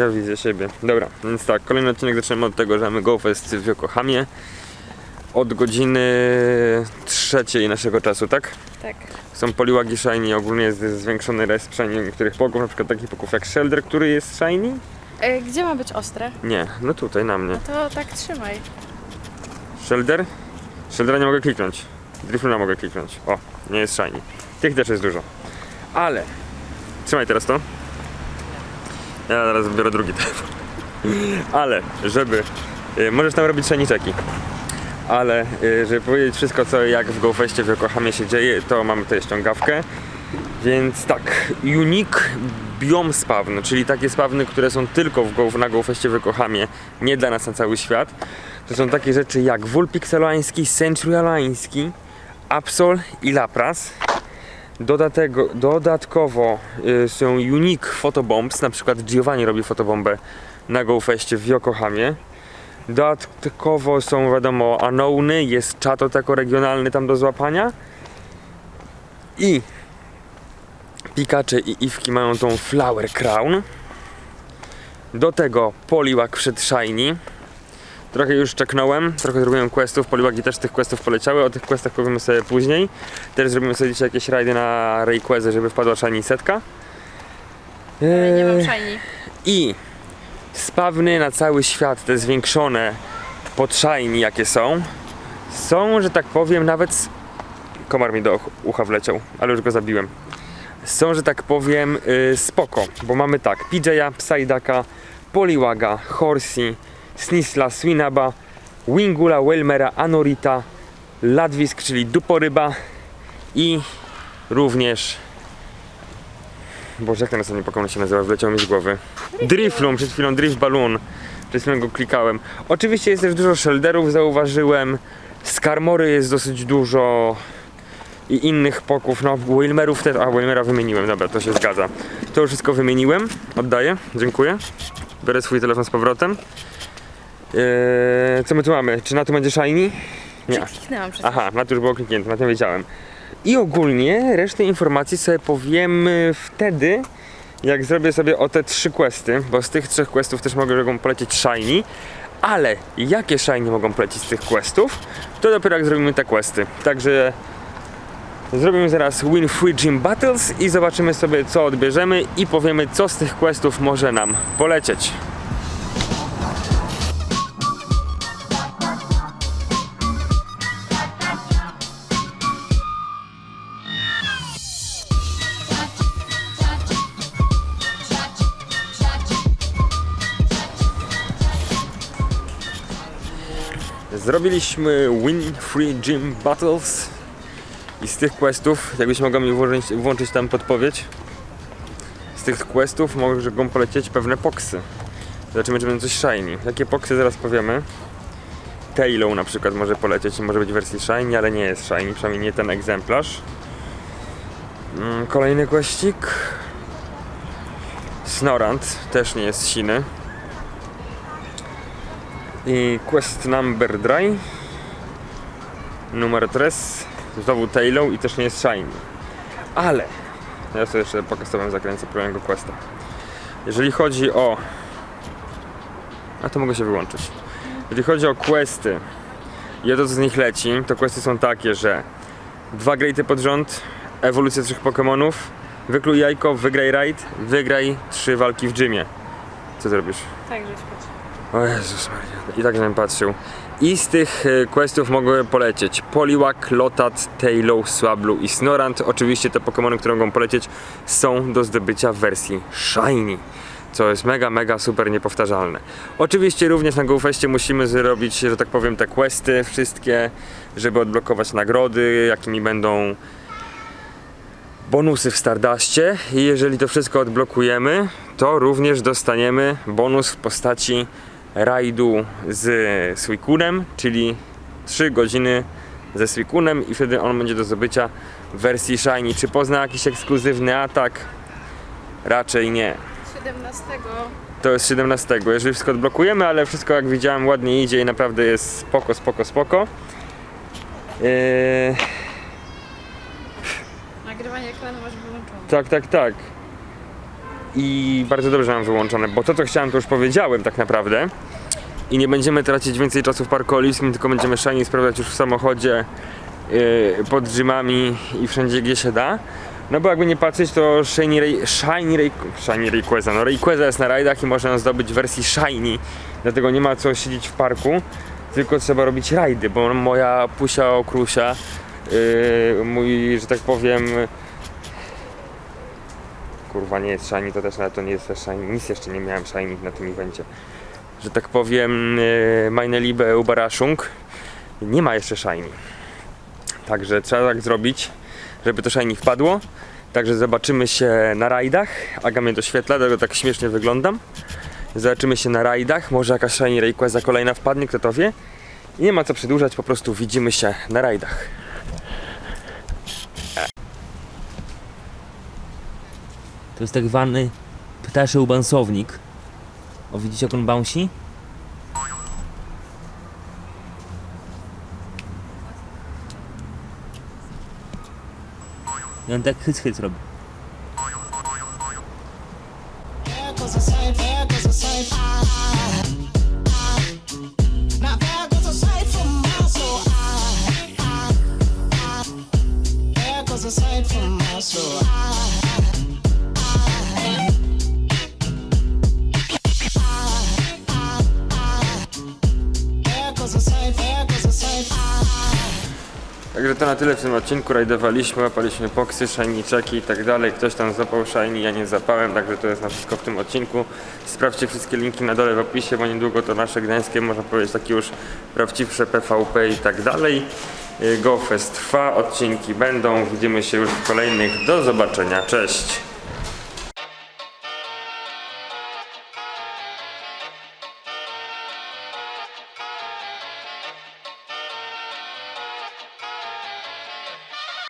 Ja widzę siebie. Dobra, więc tak, kolejny odcinek zaczynamy od tego, że mamy GoFest w Yokohamie. Od godziny trzeciej naszego czasu, tak? Tak. Są poliłagi shiny, ogólnie jest zwiększony resp shiny niektórych pogów, na przykład takich pogów jak Shelder, który jest shiny? E, gdzie ma być ostre? Nie, no tutaj na mnie. To tak trzymaj. Shelder? Sheldera nie mogę kliknąć. Drifluna mogę kliknąć. O, nie jest shiny. Tych też jest dużo. Ale, trzymaj teraz to. Ja zaraz biorę drugi telefon. Ale, żeby, y, możesz tam robić shiny checki. Ale, y, żeby powiedzieć wszystko, co jak w GoFestie w Yokohamie się dzieje, to mamy tutaj ściągawkę. Więc tak, Unique Biome Spawn, czyli takie spawny, które są tylko w Go, na GoFestie w Yokohamie, nie dla nas na cały świat. To są takie rzeczy jak Vulpixelański, Centurialański, Absol i Lapras. Dodatego, dodatkowo y, są Unique Photobombs, na przykład Giovanni robi fotobombę na GoFestie w Yokohamie. Dodatkowo są wiadomo Anouny, jest Chatot jako regionalny tam do złapania. I Pikacze i Iwki mają tą Flower Crown. Do tego Poliwag przed Shiny. Trochę już czeknąłem, trochę zrobiłem questów, Poliwagi też tych questów poleciały, o tych questach powiemy sobie później. Też zrobimy sobie dzisiaj jakieś rajdy na Rayquazy, żeby wpadła Shiny setka. Ale nie mam Eee, shiny. I spawny na cały świat, te zwiększone pod Shiny jakie są, są, że tak powiem, nawet... Komar mi do uch- ucha wleciał, ale już go zabiłem. Są, że tak powiem, y, spoko, bo mamy tak, PJ'a, Psyducka, Poliwaga, Horsey, Snisla, Swinaba, Wingula, Welmera, Anorita, Ladwisk, czyli duporyba i również Boże, jak ten ostatni Pokémon się nazywa? Wleciał mi z głowy. Drifloom, przed chwilą Drift Balloon. Przed chwilą go klikałem. Oczywiście jest też dużo shelderów, zauważyłem. Skarmory jest dosyć dużo. I innych poków, no Wilmerów też, a Wilmera wymieniłem, dobra, to się zgadza. To już wszystko wymieniłem, oddaję, dziękuję. Biorę swój telefon z powrotem. Eee, co my tu mamy? Czy na to będzie shiny? Nie. Kliknęłam przecież. Aha, na to już było kliknięte, na tym wiedziałem. I ogólnie resztę informacji sobie powiemy wtedy, jak zrobię sobie o te trzy questy, bo z tych trzech questów też mogę mogą polecieć shiny, ale jakie shiny mogą polecieć z tych questów, to dopiero jak zrobimy te questy. Także zrobimy zaraz Win Free Gym Battles i zobaczymy sobie co odbierzemy i powiemy co z tych questów może nam polecieć. Zrobiliśmy Win Free Gym Battles i z tych questów, jakbyś mogła mi włożyć, włączyć tam podpowiedź, z tych questów mogą polecieć pewne poksy. Zobaczymy, czy będą coś shiny. Jakie poksy zaraz powiemy. Taillow na przykład może polecieć, może być w wersji shiny, ale nie jest shiny, przynajmniej nie ten egzemplarz. Mm, Kolejny questik. Snorant też nie jest siny. I quest number dry. Numer 3. Znowu Taillow i też nie jest shiny. Ale ja sobie jeszcze pokazałem zakręcę kolejnego questa. Jeżeli chodzi o. A to mogę się wyłączyć. Jeżeli chodzi o questy i o to co z nich leci, to questy są takie, że dwa greaty pod rząd, ewolucja trzech Pokémonów, wykluj jajko, wygraj raid, wygraj trzy walki w gymie. Co zrobisz? Tak, żeś patrz. O Jezus Maria. I tak żebym patrzył. I z tych e, questów mogły polecieć Poliwag, Lotat, Taillow, Swablu i Snorant. Oczywiście te Pokémony, które mogą polecieć są do zdobycia w wersji Shiny. Co jest mega, mega super niepowtarzalne. Oczywiście również na GoFestie musimy zrobić, że tak powiem, te questy wszystkie, żeby odblokować nagrody, jakimi będą bonusy w Stardustie i jeżeli to wszystko odblokujemy, to również dostaniemy bonus w postaci rajdu z Suicunem, czyli 3 godziny ze Suicunem i wtedy on będzie do zdobycia w wersji Shiny. Czy pozna jakiś ekskluzywny atak? Raczej nie. 17. To jest 17. Jeżeli wszystko odblokujemy, ale wszystko jak widziałem ładnie idzie i naprawdę jest spoko, spoko, spoko. Yy, Nagrywanie ekranu masz wyłączone. Tak, tak, tak. I bardzo dobrze mam wyłączone, bo to co chciałem to już powiedziałem tak naprawdę. I nie będziemy tracić więcej czasu w Parku Oliwskim, tylko będziemy shiny sprawdzać już w samochodzie, yy, pod drzymami i wszędzie gdzie się da. No bo jakby nie patrzeć, to Shiny, Ray, shiny, Ray, shiny Rayquaza, no Rayquaza jest na rajdach i można ją zdobyć w wersji Shiny, dlatego nie ma co siedzieć w parku, tylko trzeba robić rajdy, bo moja pusia okrusia, yy, mój, że tak powiem, kurwa nie jest Shiny, to też nawet to nie jest Shiny, nic jeszcze nie miałem Shiny na tym evencie, że tak powiem, yy, meine Liebe Ubaraszung, nie ma jeszcze Shiny, także trzeba tak zrobić, żeby to shiny wpadło. Także zobaczymy się na rajdach. Aga mnie doświetla, dlatego tak śmiesznie wyglądam. Zobaczymy się na rajdach. Może jakaś shiny Rayquaza kolejna wpadnie, kto to wie. I nie ma co przedłużać, po prostu widzimy się na rajdach. To jest tak zwany ptaszy ubansownik. O, widzicie jak on bouncy? I on tak hyc hyc robi. There goes a sight, there Także to na tyle w tym odcinku. Rajdowaliśmy, łapaliśmy poksy, shiny czeki i tak dalej. Ktoś tam zapał shiny, ja nie zapałem, także to jest na wszystko w tym odcinku. Sprawdźcie wszystkie linki na dole w opisie, bo niedługo to nasze gdańskie, można powiedzieć, takie już prawdziwsze PvP i tak dalej. Y, GoFest trwa, odcinki będą, widzimy się już w kolejnych. Do zobaczenia, cześć!